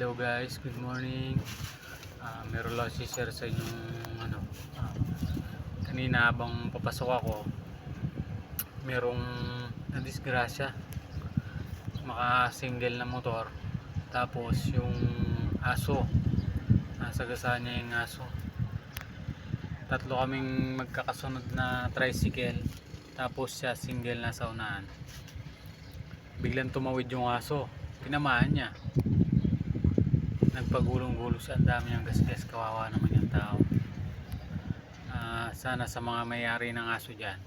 Hello guys, good morning. Ah, meron lang si-share sa inyong ano. ah, kanina habang papasok ako, merong nadisgrasya. Maka-single na motor. Tapos yung aso, nasa gasaan niya yung aso. Tatlo kaming magkakasunod na tricycle. Tapos siya single na sa unahan. Biglang tumawid yung aso. Tinamaan niya nagpagulong-gulo siya. Ang dami niyang gasgas. Kawawa naman yung tao. Ah, sana sa mga may-ari ng aso dyan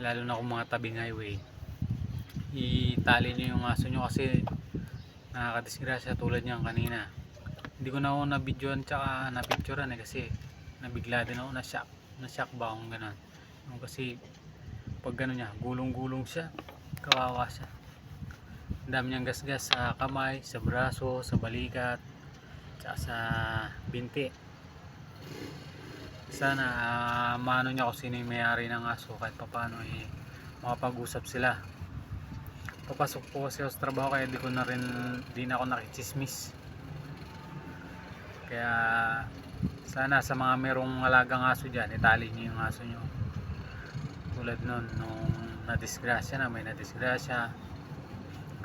lalo na kung mga tabing highway itali niyo yung aso niyo kasi nakakadisgrasya tulad niyan kanina. Hindi ko na ako na-videoan tsaka na-picturean eh kasi nabigla din ako na-shock na-shock ba akong ganun. Kasi pag gano'n niya gulong-gulong siya kawawa siya dami niyang gasgas sa kamay, sa braso, sa balikat, tsaka sa binti. Sana ah, maano niya kung sino yung may-ari ng aso kahit papano eh, makapag-usap sila. Papasok po kasi sa trabaho kaya di ko na rin di na ako nakichismis. Kaya sana sa mga merong alagang aso dyan, itali niyo yung aso niyo. Tulad nun, nung nadisgrasya na, may nadisgrasya,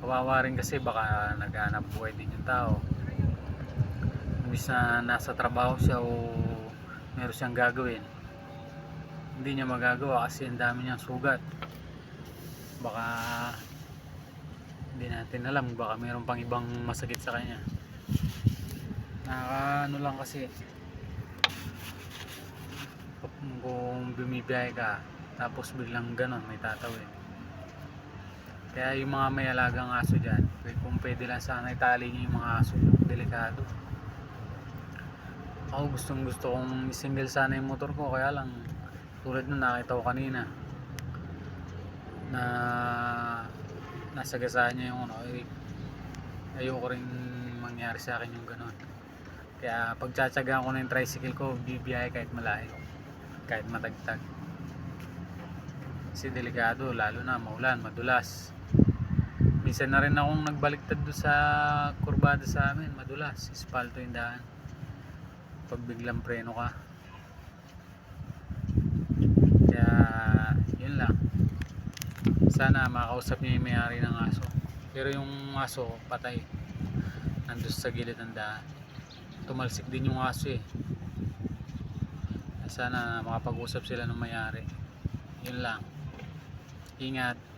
kawawa rin kasi baka naghanap buhay din yung tao. Imbis na nasa trabaho siya o meron siyang gagawin hindi niya magagawa kasi ang dami niyang sugat. Baka hindi natin alam baka meron pang ibang masakit sa kanya. Nakaka lang kasi kung bumibiyahe ka tapos biglang ganon may tatawid kaya yung mga may alagang aso dyan, kung pwede lang sana itali niyo yung mga aso, delikado. Ako gustong gusto kong single sana yung motor ko, kaya lang tulad nung nakita ko kanina na nasa gasaan niya yung ano, eh, ayoko rin mangyari sa akin yung ganon. Kaya pagtsatsagaan ko na yung tricycle ko, bibiyahe kahit malayo, kahit matagtag. Kasi delikado, lalo na maulan, madulas minsan na rin akong nagbaliktad doon sa kurbada sa amin madulas espalto yung daan. Pag biglang preno ka. Kaya yun lang. Sana makausap niyo yung may-ari ng aso. Pero yung aso patay. Nandun sa gilid ng daan. Tumalsik din yung aso eh. Sana makapag-usap sila ng may-ari. Yun lang. Ingat